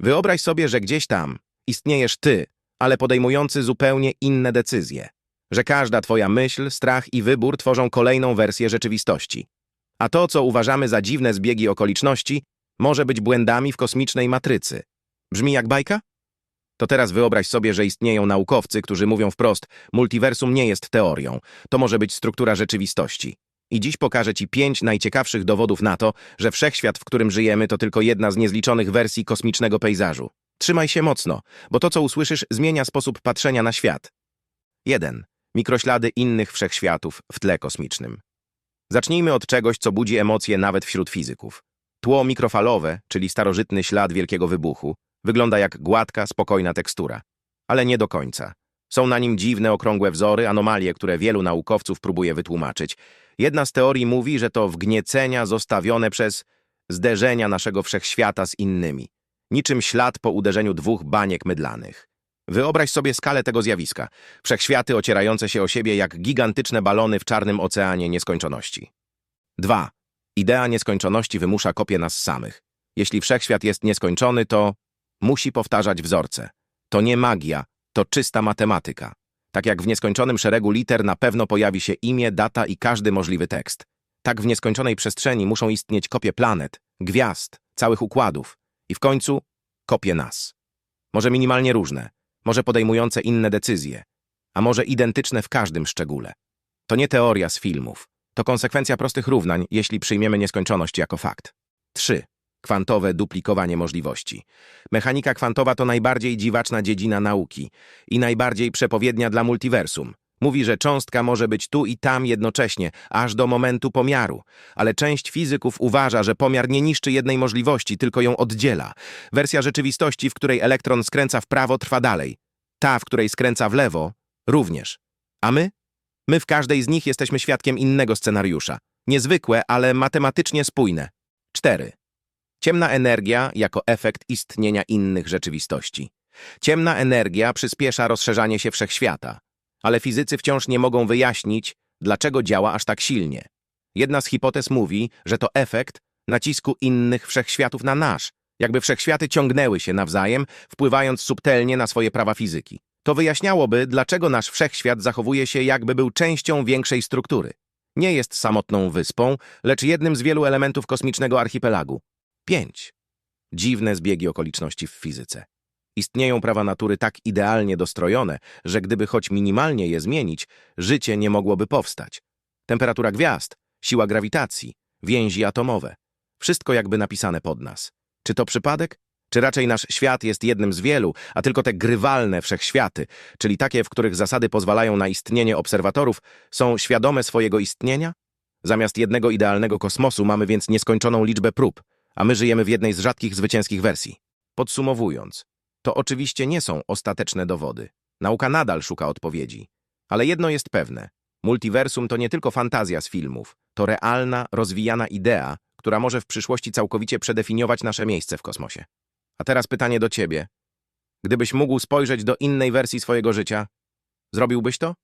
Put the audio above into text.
Wyobraź sobie, że gdzieś tam istniejesz ty, ale podejmujący zupełnie inne decyzje. Że każda twoja myśl, strach i wybór tworzą kolejną wersję rzeczywistości. A to, co uważamy za dziwne zbiegi okoliczności, może być błędami w kosmicznej matrycy. Brzmi jak bajka? To teraz wyobraź sobie, że istnieją naukowcy, którzy mówią wprost, multiversum nie jest teorią, to może być struktura rzeczywistości. I dziś pokażę Ci pięć najciekawszych dowodów na to, że wszechświat, w którym żyjemy, to tylko jedna z niezliczonych wersji kosmicznego pejzażu. Trzymaj się mocno, bo to, co usłyszysz, zmienia sposób patrzenia na świat. 1. Mikroślady innych wszechświatów w tle kosmicznym. Zacznijmy od czegoś, co budzi emocje nawet wśród fizyków. Tło mikrofalowe, czyli starożytny ślad wielkiego wybuchu, wygląda jak gładka, spokojna tekstura. Ale nie do końca. Są na nim dziwne, okrągłe wzory, anomalie, które wielu naukowców próbuje wytłumaczyć. Jedna z teorii mówi, że to wgniecenia zostawione przez zderzenia naszego wszechświata z innymi. Niczym ślad po uderzeniu dwóch baniek mydlanych. Wyobraź sobie skalę tego zjawiska. Wszechświaty ocierające się o siebie jak gigantyczne balony w czarnym oceanie nieskończoności. 2. Idea nieskończoności wymusza kopię nas samych. Jeśli wszechświat jest nieskończony, to musi powtarzać wzorce. To nie magia, to czysta matematyka. Tak jak w nieskończonym szeregu liter na pewno pojawi się imię, data i każdy możliwy tekst. Tak w nieskończonej przestrzeni muszą istnieć kopie planet, gwiazd, całych układów i w końcu kopie nas. Może minimalnie różne, może podejmujące inne decyzje, a może identyczne w każdym szczególe. To nie teoria z filmów. To konsekwencja prostych równań, jeśli przyjmiemy nieskończoność jako fakt. 3. Kwantowe duplikowanie możliwości. Mechanika kwantowa to najbardziej dziwaczna dziedzina nauki i najbardziej przepowiednia dla multiversum. Mówi, że cząstka może być tu i tam jednocześnie, aż do momentu pomiaru. Ale część fizyków uważa, że pomiar nie niszczy jednej możliwości, tylko ją oddziela. Wersja rzeczywistości, w której elektron skręca w prawo, trwa dalej. Ta, w której skręca w lewo, również. A my? My w każdej z nich jesteśmy świadkiem innego scenariusza. Niezwykłe, ale matematycznie spójne. 4. Ciemna energia jako efekt istnienia innych rzeczywistości. Ciemna energia przyspiesza rozszerzanie się wszechświata, ale fizycy wciąż nie mogą wyjaśnić, dlaczego działa aż tak silnie. Jedna z hipotez mówi, że to efekt nacisku innych wszechświatów na nasz, jakby wszechświaty ciągnęły się nawzajem, wpływając subtelnie na swoje prawa fizyki. To wyjaśniałoby, dlaczego nasz wszechświat zachowuje się, jakby był częścią większej struktury. Nie jest samotną wyspą, lecz jednym z wielu elementów kosmicznego archipelagu. 5. Dziwne zbiegi okoliczności w fizyce. Istnieją prawa natury tak idealnie dostrojone, że gdyby choć minimalnie je zmienić, życie nie mogłoby powstać. Temperatura gwiazd, siła grawitacji, więzi atomowe. Wszystko jakby napisane pod nas. Czy to przypadek? Czy raczej nasz świat jest jednym z wielu, a tylko te grywalne wszechświaty, czyli takie, w których zasady pozwalają na istnienie obserwatorów, są świadome swojego istnienia? Zamiast jednego idealnego kosmosu mamy więc nieskończoną liczbę prób, a my żyjemy w jednej z rzadkich zwycięskich wersji. Podsumowując, to oczywiście nie są ostateczne dowody. Nauka nadal szuka odpowiedzi. Ale jedno jest pewne. Multiversum to nie tylko fantazja z filmów. To realna, rozwijana idea, która może w przyszłości całkowicie przedefiniować nasze miejsce w kosmosie. A teraz pytanie do ciebie. Gdybyś mógł spojrzeć do innej wersji swojego życia, zrobiłbyś to?